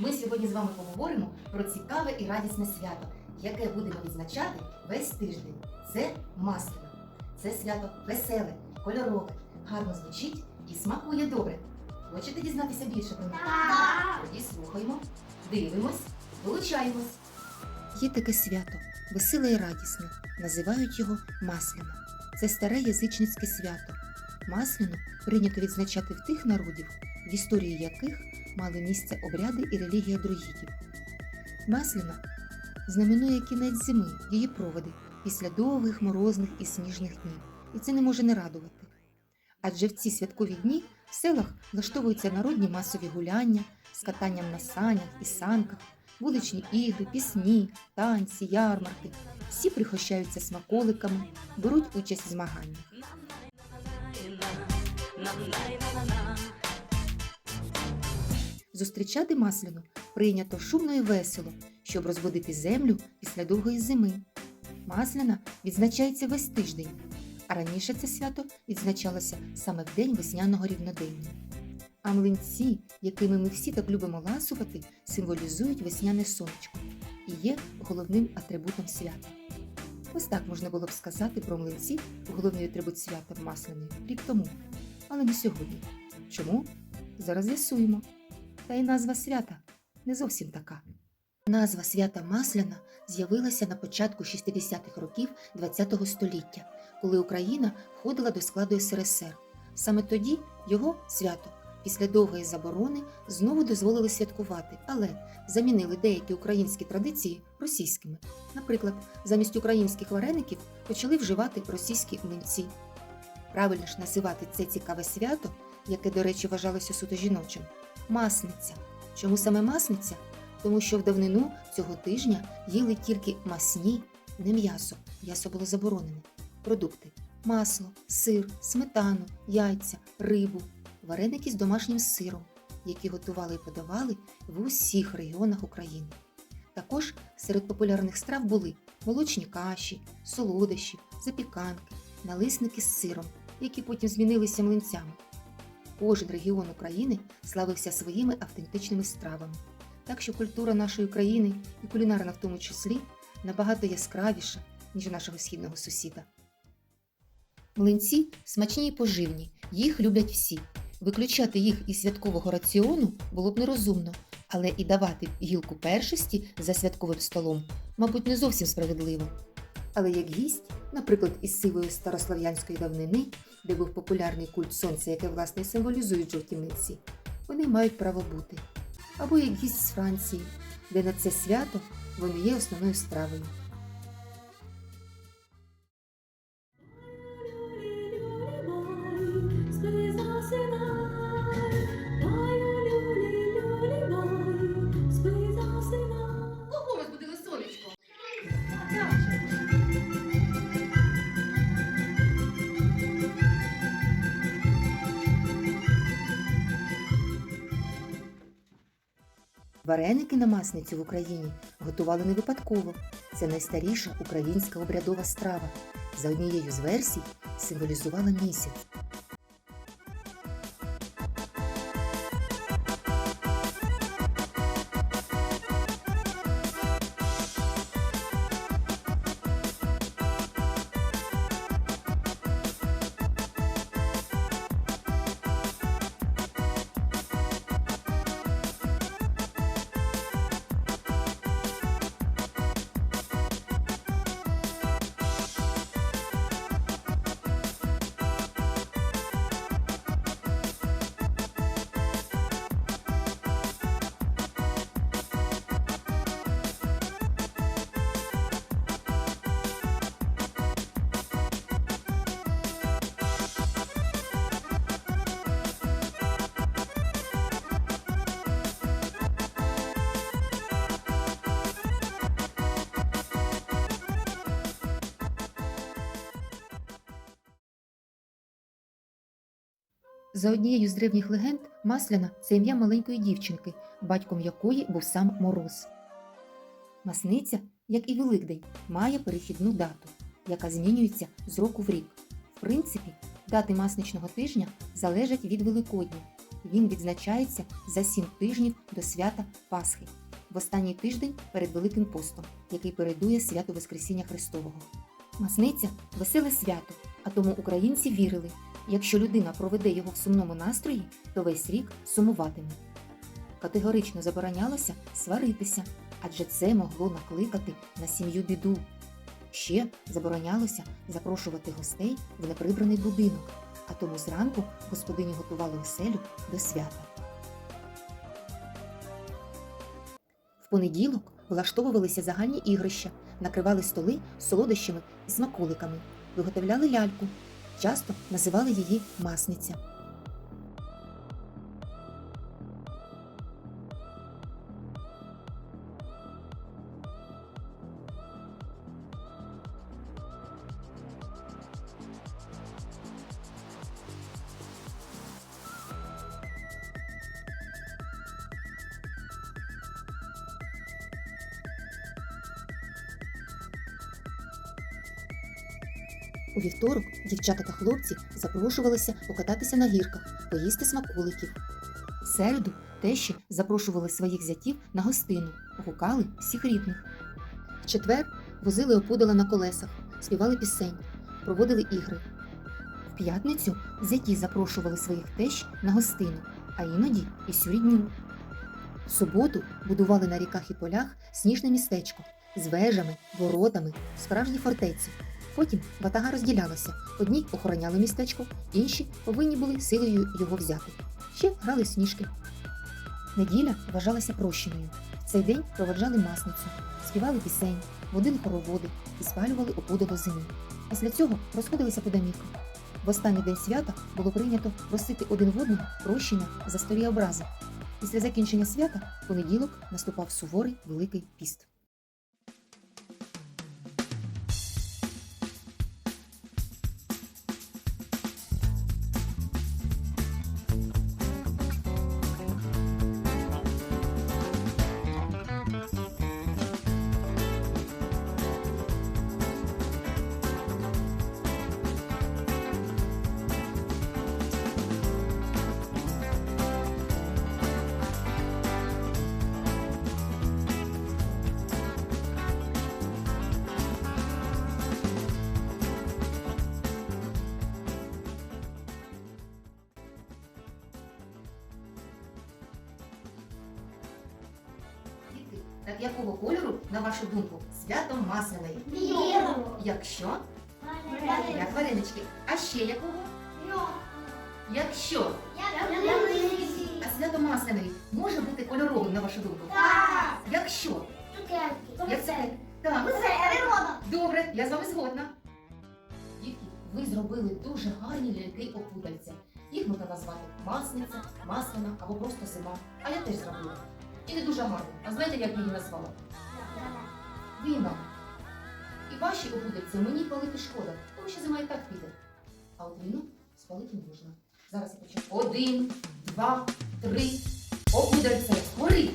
Ми сьогодні з вами поговоримо про цікаве і радісне свято, яке будемо відзначати весь тиждень. Це Масляно. Це свято веселе, кольорове, гарно звучить і смакує добре. Хочете дізнатися більше про нього? Тоді слухаємо, дивимось, долучаємось. Є таке свято, веселе і радісне. Називають його Масляно. Це старе язичницьке свято. Масляно прийнято відзначати в тих народів, в історії яких мали місце обряди і релігія друїдів. Масляна знаменує кінець зими, її проводи після довгих морозних і сніжних днів. І це не може не радувати. Адже в ці святкові дні в селах влаштовуються народні масові гуляння з катанням на санях і санках, вуличні ігри, пісні, танці, ярмарки. Всі прихощаються смаколиками, беруть участь в змаганнях. Зустрічати масляну прийнято шумно і весело, щоб розводити землю після довгої зими. Масляна відзначається весь тиждень, а раніше це свято відзначалося саме в день весняного рівнодення. А млинці, якими ми всі так любимо ласувати, символізують весняне сонечко і є головним атрибутом свята. Ось так можна було б сказати про млинці, головний атрибут свята в масляної рік тому, але не сьогодні. Чому? Зараз з'ясуємо. Та й назва свята не зовсім така. Назва свята Масляна з'явилася на початку 60-х років ХХ століття, коли Україна входила до складу СРСР. Саме тоді його свято після довгої заборони знову дозволили святкувати, але замінили деякі українські традиції російськими. Наприклад, замість українських вареників почали вживати російські млинці. Правильно ж називати це цікаве свято, яке, до речі, вважалося суто жіночим масниця. Чому саме масниця? Тому що в давнину цього тижня їли тільки масні, не м'ясо. М'ясо було заборонене. Продукти: масло, сир, сметану, яйця, рибу, вареники з домашнім сиром, які готували і подавали в усіх регіонах України. Також серед популярних страв були молочні каші, солодощі, запіканки, налисники з сиром, які потім змінилися млинцями. Кожен регіон України славився своїми автентичними стравами. Так що культура нашої країни і кулінарна в тому числі набагато яскравіша, ніж нашого східного сусіда. Млинці смачні і поживні, їх люблять всі. Виключати їх із святкового раціону було б нерозумно, але і давати гілку першості за святковим столом, мабуть, не зовсім справедливо. Але як гість, наприклад, із сивої старослов'янської давнини, де був популярний культ сонця, яке власне символізують жовті митці, вони мають право бути. Або як гість з Франції, де на це свято вони є основною стравою. Вареники на масницю в Україні готували не випадково. Це найстаріша українська обрядова страва. За однією з версій символізувала місяць. За однією з древніх легенд, Масляна це ім'я маленької дівчинки, батьком якої був сам Мороз. Масниця, як і Великдень, має перехідну дату, яка змінюється з року в рік. В принципі, дати масничного тижня залежать від Великодня. Він відзначається за сім тижнів до свята Пасхи, в останній тиждень перед Великим постом, який передує святу Воскресіння Христового. Масниця веселе свято, а тому українці вірили, якщо людина проведе його в сумному настрої, то весь рік сумуватиме. Категорично заборонялося сваритися, адже це могло накликати на сім'ю біду. Ще заборонялося запрошувати гостей в неприбраний будинок, а тому зранку господині готували оселю до свята. В понеділок влаштовувалися загальні ігрища, накривали столи солодощами і смаколиками, виготовляли ляльку. Часто називали її масниця. У вівторок дівчата та хлопці запрошувалися покататися на гірках, поїсти смаколиків. Середу тещі запрошували своїх зятів на гостину, гукали всіх рідних. В четвер возили опудала на колесах, співали пісень, проводили ігри. В п'ятницю зяті запрошували своїх тещ на гостину, а іноді і всю рідню. В суботу будували на ріках і полях сніжне містечко з вежами, воротами, справжні фортеці. Потім ватага розділялася. Одні охороняли містечко, інші повинні були силою його взяти. Ще грали сніжки. Неділя вважалася прощеною. В цей день проводжали масницю, співали пісень, водили хороводи і спалювали опудало зими. Після цього розходилися по домівках. В останній день свята було прийнято просити один в одного прощення за старі образи. Після закінчення свята понеділок наступав суворий великий піст. Так якого кольору, на вашу думку, свято масляної? Білого. Якщо? Як варенички. А ще якого? Якщо? А свято масляної може бути кольоровим, на вашу думку? Якщо? Як це? Так. Добре, я з вами згодна. Дітки, ви зробили дуже гарні ляльки опудальця. Їх можна назвати масниця, масляна або просто зима. А я теж зробила. Дуже гарно. А знаєте, як її назвала? Війна. І ваші опудальці мені палити шкода, тому що зима і так піде. А от війну спалити можна. Зараз я почну. Один, два, три. Опудальце, гори!